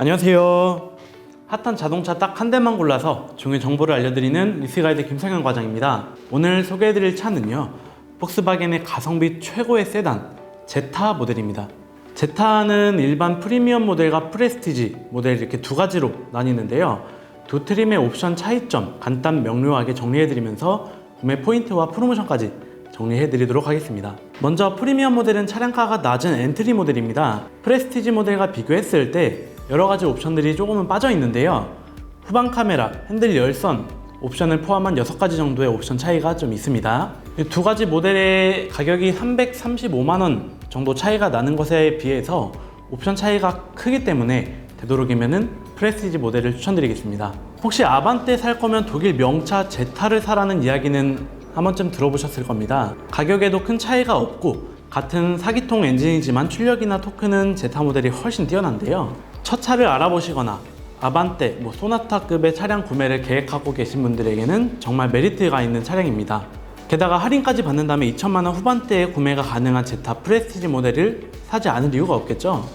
안녕하세요. 핫한 자동차 딱 한 대만 골라서 종의 정보를 알려드리는 리스가이드 김성현 과장입니다. 오늘 소개해드릴 차는요. 폭스바겐의 가성비 최고의 세단 제타 모델입니다. 제타는 일반 프리미엄 모델과 프레스티지 모델 이렇게 두 가지로 나뉘는데요. 두 트림의 옵션 차이점 간단 명료하게 정리해드리면서 구매 포인트와 프로모션까지 정리해드리도록 하겠습니다. 먼저 프리미엄 모델은 차량가가 낮은 엔트리 모델입니다. 프레스티지 모델과 비교했을 때 여러 가지 옵션들이 조금은 빠져 있는데요. 후방 카메라, 핸들 열선 옵션을 포함한 6가지 정도의 옵션 차이가 좀 있습니다. 이두 가지 모델의 가격이 335만 원 정도 차이가 나는 것에 비해서 옵션 차이가 크기 때문에 되도록이면은 프레스티지 모델을 추천드리겠습니다. 혹시 아반떼 살 거면 독일 명차 제타를 사라는 이야기는 한 번쯤 들어보셨을 겁니다. 가격에도 큰 차이가 없고 같은 사기통 엔진이지만 출력이나 토크는 제타 모델이 훨씬 뛰어난데요. 첫 차를 알아보시거나 아반떼, 뭐 소나타급의 차량 구매를 계획하고 계신 분들에게는 정말 메리트가 있는 차량입니다. 게다가 할인까지 받는다면 2천만 원 후반대에 구매가 가능한 제타 프레스티지 모델을 사지 않을 이유가 없겠죠.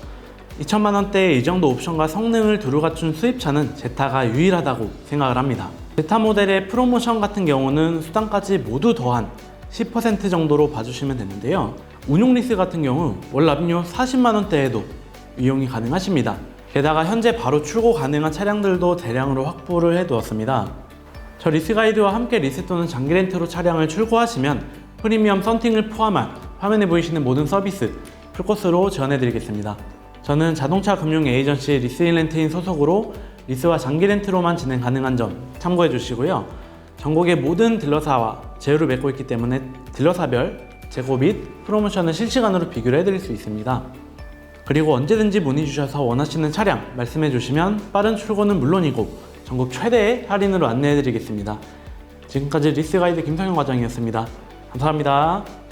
2천만 원대의 이 정도 옵션과 성능을 두루 갖춘 수입차는 제타가 유일하다고 생각을 합니다. 제타 모델의 프로모션 같은 경우는 수당까지 모두 더한 10% 정도로 봐주시면 되는데요. 운용 리스 같은 경우 월 납입료 40만 원대에도 이용이 가능하십니다. 게다가 현재 바로 출고 가능한 차량들도 대량으로 확보를 해두었습니다. 저 리스 가이드와 함께 리스 또는 장기 렌트로 차량을 출고하시면 프리미엄 썬팅을 포함한 화면에 보이시는 모든 서비스 풀코스로 지원해드리겠습니다. 저는 자동차 금융 에이전시 리스인렌트인 소속으로 리스와 장기 렌트로만 진행 가능한 점 참고해 주시고요. 전국의 모든 딜러사와 제휴를 맺고 있기 때문에 딜러사별 재고 및 프로모션을 실시간으로 비교를 해드릴 수 있습니다. 그리고 언제든지 문의 주셔서 원하시는 차량 말씀해 주시면 빠른 출고는 물론이고 전국 최대의 할인으로 안내해 드리겠습니다. 지금까지 리스 가이드 김성현 과장이었습니다. 감사합니다.